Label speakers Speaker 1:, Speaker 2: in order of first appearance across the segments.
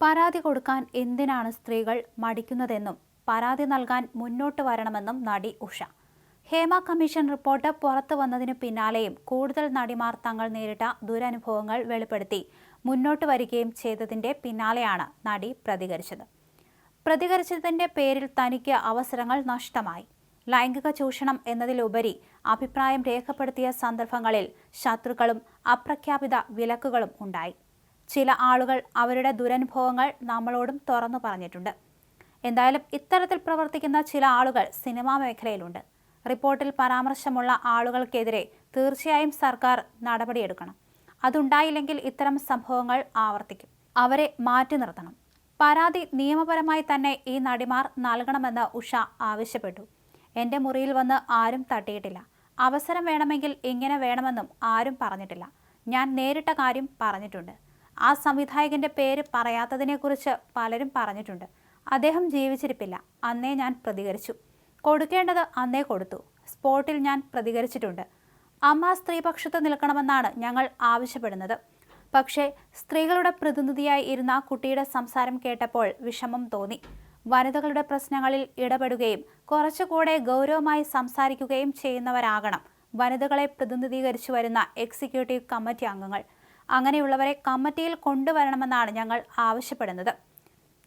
Speaker 1: പരാതി കൊടുക്കാൻ എന്തിനാണ് സ്ത്രീകൾ മടിക്കുന്നതെന്നും പരാതി നൽകാൻ മുന്നോട്ട് വരണമെന്നും നടി ഉഷ. ഹേമ കമ്മീഷൻ റിപ്പോർട്ട് പുറത്തു വന്നതിനു പിന്നാലെയും കൂടുതൽ നടിമാർ തങ്ങൾ നേരിട്ട ദുരനുഭവങ്ങൾ വെളിപ്പെടുത്തി. മുന്നോട്ട് വരികയും ചെയ്തതിന്റെ പിന്നാലെയാണ് നടി പ്രതികരിച്ചത്. പ്രതികരിച്ചതിന്റെ പേരിൽ തനിക്ക് അവസരങ്ങൾ നഷ്ടമായി. ലൈംഗിക ചൂഷണം എന്നതിലുപരി അഭിപ്രായം രേഖപ്പെടുത്തിയ സന്ദർഭങ്ങളിൽ ശത്രുക്കളും അപ്രഖ്യാപിത വിലക്കുകളും ഉണ്ടായി. ചില ആളുകൾ അവരുടെ ദുരനുഭവങ്ങൾ നമ്മളോടും തുറന്നു പറഞ്ഞിട്ടുണ്ട്. എന്തായാലും ഇത്തരത്തിൽ പ്രവർത്തിക്കുന്ന ചില ആളുകൾ സിനിമാ മേഖലയിലുണ്ട്. റിപ്പോർട്ടിൽ പരാമർശമുള്ള ആളുകൾക്കെതിരെ തീർച്ചയായും സർക്കാർ നടപടിയെടുക്കണം. അതുണ്ടായില്ലെങ്കിൽ ഇത്തരം സംഭവങ്ങൾ ആവർത്തിക്കും. അവരെ മാറ്റി നിർത്തണം. പരാതി നിയമപരമായി തന്നെ ഈ നടിമാർ നൽകണമെന്ന് ഉഷ ആവശ്യപ്പെട്ടു. എന്റെ മുറിയിൽ വന്ന് ആരും തട്ടിയിട്ടില്ല. അവസരം വേണമെങ്കിൽ ഇങ്ങനെ വേണമെന്നും ആരും പറഞ്ഞിട്ടില്ല. ഞാൻ നേരിട്ട കാര്യം പറഞ്ഞിട്ടുണ്ട്. ആ സംവിധായകന്റെ പേര് പറയാത്തതിനെക്കുറിച്ച് പലരും പറഞ്ഞിട്ടുണ്ട്. അദ്ദേഹം ജീവിച്ചിരിപ്പില്ല. അന്നേ ഞാൻ പ്രതികരിച്ചു. കൊടുക്കേണ്ടത് അന്നേ കൊടുത്തു. സ്പോട്ടിൽ ഞാൻ പ്രതികരിച്ചിട്ടുണ്ട്. അമ്മ സ്ത്രീപക്ഷത്ത് നിൽക്കണമെന്നാണ് ഞങ്ങൾ ആവശ്യപ്പെടുന്നത്. പക്ഷേ സ്ത്രീകളുടെ പ്രതിനിധിയായി ഇരുന്ന കുട്ടിയുടെ സംസാരം കേട്ടപ്പോൾ വിഷമം തോന്നി. വനിതകളുടെ പ്രശ്നങ്ങളിൽ ഇടപെടുകയും കുറച്ചുകൂടെ ഗൗരവമായി സംസാരിക്കുകയും ചെയ്യുന്നവരാകണം വനിതകളെ പ്രതിനിധീകരിച്ചു വരുന്ന എക്സിക്യൂട്ടീവ് കമ്മിറ്റി അംഗങ്ങൾ. അങ്ങനെയുള്ളവരെ കമ്മിറ്റിയിൽ കൊണ്ടുവരണമെന്നാണ് ഞങ്ങൾ ആവശ്യപ്പെടുന്നത്.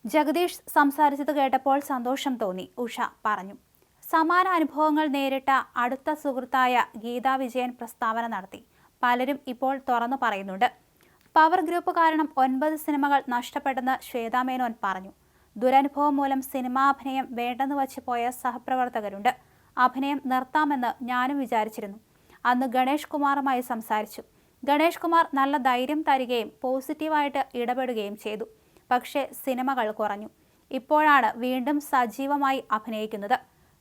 Speaker 1: ജഗദീഷ് സംസാരിച്ചത് കേട്ടപ്പോൾ സന്തോഷം തോന്നി. ഉഷ പറഞ്ഞു സമാന അനുഭവങ്ങൾ നേരിട്ട അടുത്ത സുഹൃത്തായ ഗീതാ വിജയൻ പ്രസ്താവന നടത്തി. പലരും ഇപ്പോൾ തുറന്നു പറയുന്നുണ്ട്. പവർ ഗ്രൂപ്പ് കാരണം ഒൻപത് സിനിമകൾ നഷ്ടപ്പെട്ടെന്ന് ശ്വേതാമേനോൻ പറഞ്ഞു. ദുരനുഭവം മൂലം സിനിമാഭിനയം വേണ്ടെന്ന് വച്ച് പോയ സഹപ്രവർത്തകരുണ്ട്. അഭിനയം നിർത്താമെന്ന് ഞാനും വിചാരിച്ചിരുന്നു. അന്ന് ഗണേഷ് കുമാറുമായി സംസാരിച്ചു. ഗണേഷ് കുമാർ നല്ല ധൈര്യം തരികയും പോസിറ്റീവായിട്ട് ഇടപെടുകയും ചെയ്തു. പക്ഷേ സിനിമകൾ കുറഞ്ഞു. ഇപ്പോഴാണ് വീണ്ടും സജീവമായി അഭിനയിക്കുന്നത്.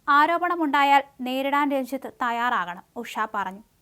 Speaker 1: ആരോപണമുണ്ടായാൽ നേരിടാൻ രഞ്ജിത്ത് തയ്യാറാകണം ഉഷ പറഞ്ഞു.